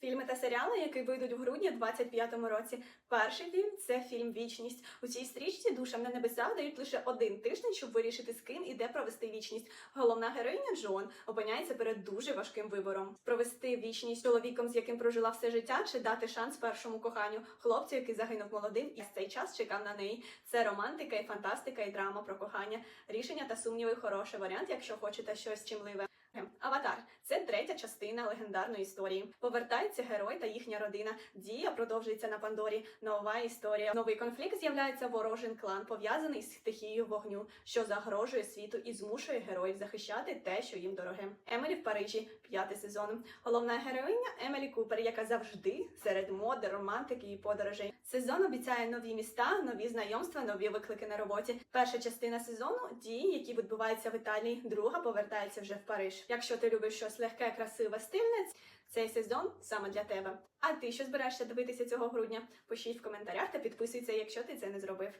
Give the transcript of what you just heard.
Фільми та серіали, які вийдуть в грудні 25-му році. Перший фільм це фільм Вічність. У цій стрічці душам на небеса дають лише один тиждень, щоб вирішити, з ким і де провести вічність. Головна героїня Джон опиняється перед дуже важким вибором: провести вічність чоловіком, з яким прожила все життя, чи дати шанс першому коханню, хлопцю, який загинув молодим, і з цей час чекав на неї. Це романтика і фантастика, і драма про кохання. Рішення та сумніви хороший варіант, якщо хочете щось чимливе. Аватар це третя частина легендарної історії. Повертаються герой та їхня родина. Дія продовжується на Пандорі. Нова історія. Новий конфлікт з'являється ворожий клан, пов'язаний з стихією вогню, що загрожує світу і змушує героїв захищати те, що їм дороге. Емелі в Парижі, п'ятий сезон. Головна героїня Емелі Купер, яка завжди серед моди, романтики і подорожей. Сезон обіцяє нові міста, нові знайомства, нові виклики на роботі. Перша частина сезону дії, які відбуваються в Італії. Друга повертається вже в Париж. Якщо ти любиш щось легке, красиве, стильне, цей сезон саме для тебе. А ти що збираєшся дивитися цього грудня? Пишіть в коментарях та підписуйся, якщо ти це не зробив.